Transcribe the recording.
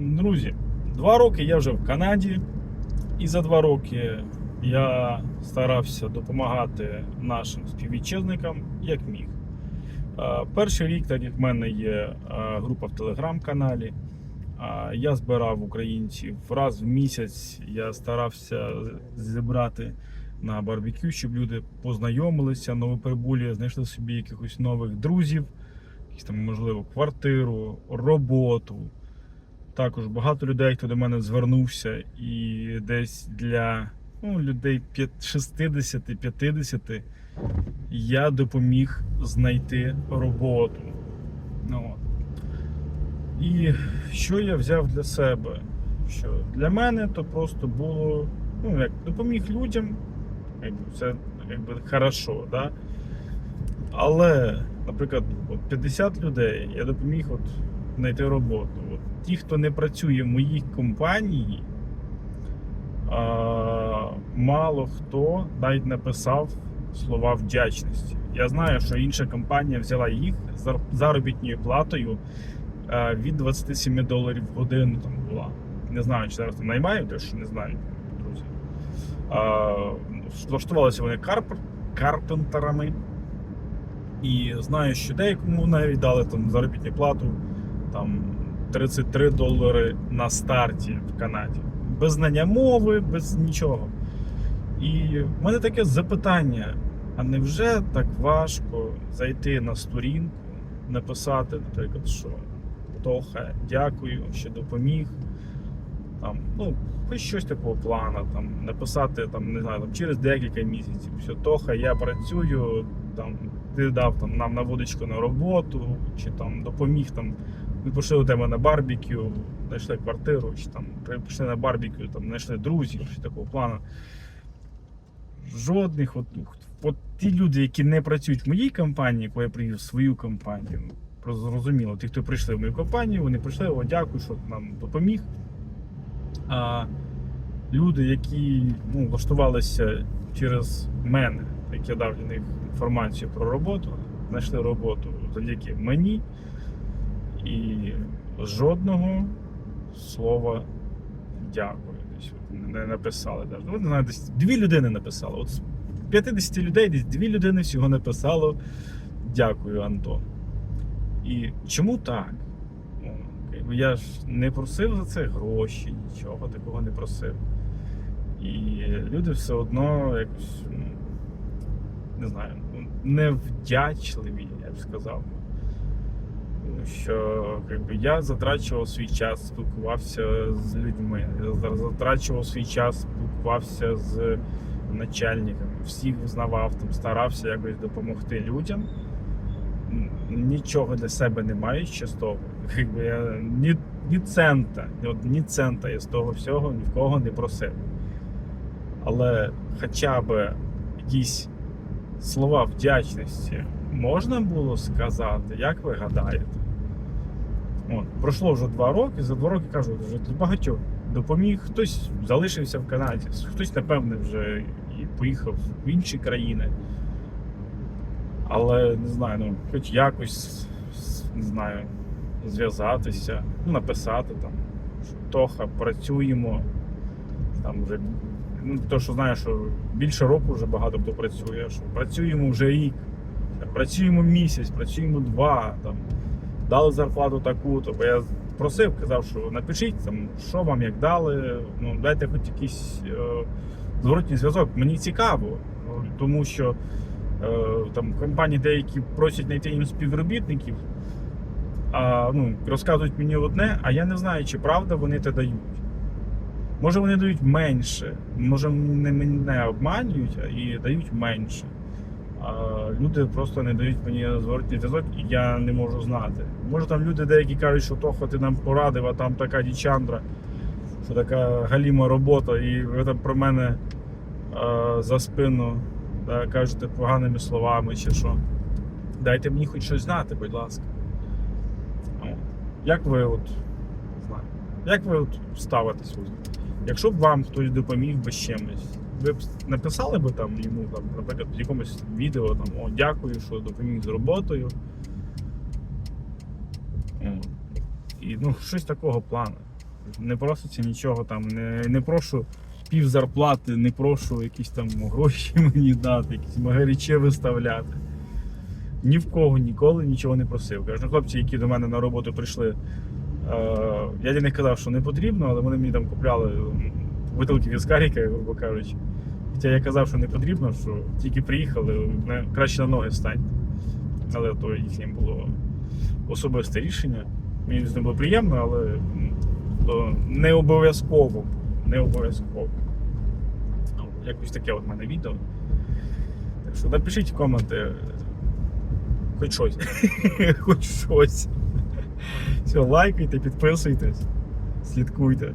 Друзі, два роки я вже в Канаді, і за два роки я старався допомагати нашим співвітчизникам як міг. Е, Перший рік, так як в мене є е, група в телеграм-каналі, е, я збирав українців раз в місяць. Я старався зібрати на барбекю, щоб люди познайомилися, новоприбулі, знайшли собі якихось нових друзів, якісь там, можливо, квартиру, роботу. Також багато людей, хто до мене звернувся, і десь для ну, людей 60-50 я допоміг знайти роботу. Ну, от. І що я взяв для себе? Що для мене то просто було, ну, як допоміг людям, якби це якби хорошо, да? Але, наприклад, от 50 людей я допоміг от знайти роботу. От ті, хто не працює в моїй компанії, а, мало хто навіть написав слова вдячності. Я знаю, що інша компанія взяла їх з заробітною платою а, від 27 доларів в годину там була. Не знаю, чи зараз там наймають, теж не знаю, друзі. Влаштувалися вони карп... карпентерами. І знаю, що деякому навіть дали там заробітну плату там 33 долари на старті в Канаді. Без знання мови, без нічого. І в мене таке запитання: а невже так важко зайти на сторінку, написати, наприклад, що Тоха, дякую, що допоміг. Там, ну, щось такого плану, там, написати там, не знаю, там, через декілька місяців. Що Тоха, я працюю, там, ти дав там, нам на водочку на роботу, чи там допоміг там. Ми пішли у тебе на барбекю, знайшли квартиру, чи там пішли на барбекю, там знайшли друзів, чи такого плану. Жодних, от, от ті люди, які не працюють в моїй компанії, коли я привів свою компанію, про- зрозуміло, ті, хто прийшли в мою компанію, вони прийшли, о, дякую, що нам допоміг. А люди, які ну, влаштувалися через мене, як я дав для них інформацію про роботу, знайшли роботу завдяки мені. І жодного слова дякую. Десь не написали. Ну, не знаю, десь дві людини написали. От з 50 людей десь дві людини всього написало дякую, Антон. І чому так? Ну, Я ж не просив за це гроші, нічого такого не просив. І люди все одно якось, не знаю, невдячливі, я б сказав. Що якби, я затрачував свій час, спілкувався з людьми, затрачував свій час, спілкувався з начальниками, всіх взнавав, там, старався якось допомогти людям. Нічого для себе не маю ще з того. Якби я ні, ні цента, от ні цента я з того всього ні в кого не просив. Але хоча б якісь слова вдячності можна було сказати, як ви гадаєте? От, пройшло вже два роки, за два роки кажу, вже багатьох допоміг. Хтось залишився в Канаді, хтось, напевне, вже і поїхав в інші країни. Але не знаю, ну, хоч якось не знаю, зв'язатися, ну, написати там, що Тоха, працюємо. Там вже ну, то, що знаю, що більше року вже багато хто працює, що працюємо вже рік, працюємо місяць, працюємо два, там, дали зарплату таку, то бо я просив, казав, що напишіть, там, що вам як дали, ну, дайте хоч якийсь е, зворотній зв'язок. Мені цікаво, ну, тому що е, там компанії деякі просять знайти їм співробітників, а ну, розказують мені одне, а я не знаю, чи правда вони те дають. Може вони дають менше, може не мене обманюють і дають менше. Люди просто не дають мені зворотній зв'язок, і я не можу знати. Може там люди деякі кажуть, що Тоха, ти нам порадив, а там така дічандра, що така галіма робота, і ви там про мене за спину да, кажете поганими словами чи що. Дайте мені хоч щось знати, будь ласка. Як ви от, як ви от ставитесь? Якщо б вам хтось допоміг би з чимось, ви б написали б там йому, там, наприклад, в якомусь відео там, о, дякую, що допоміг з роботою. І ну, щось такого плану. Не проситься нічого там, не, не прошу пів зарплати, не прошу якісь там гроші мені дати, якісь магаріче виставляти. Ні в кого ніколи нічого не просив. Кажу, хлопці, які до мене на роботу прийшли, е, я для них казав, що не потрібно, але вони мені там купляли бутилки віскаріка, грубо кажучи. Хоча я казав, що не потрібно, що тільки приїхали, краще на ноги стань. Але то їхнє було особисте рішення. Мені з ним було приємно, але то не обов'язково. Не обов'язково. Ну, Якось таке от мене відео. Так що напишіть коменти. Хоч щось. Хоч щось. Все, лайкайте, підписуйтесь, слідкуйте.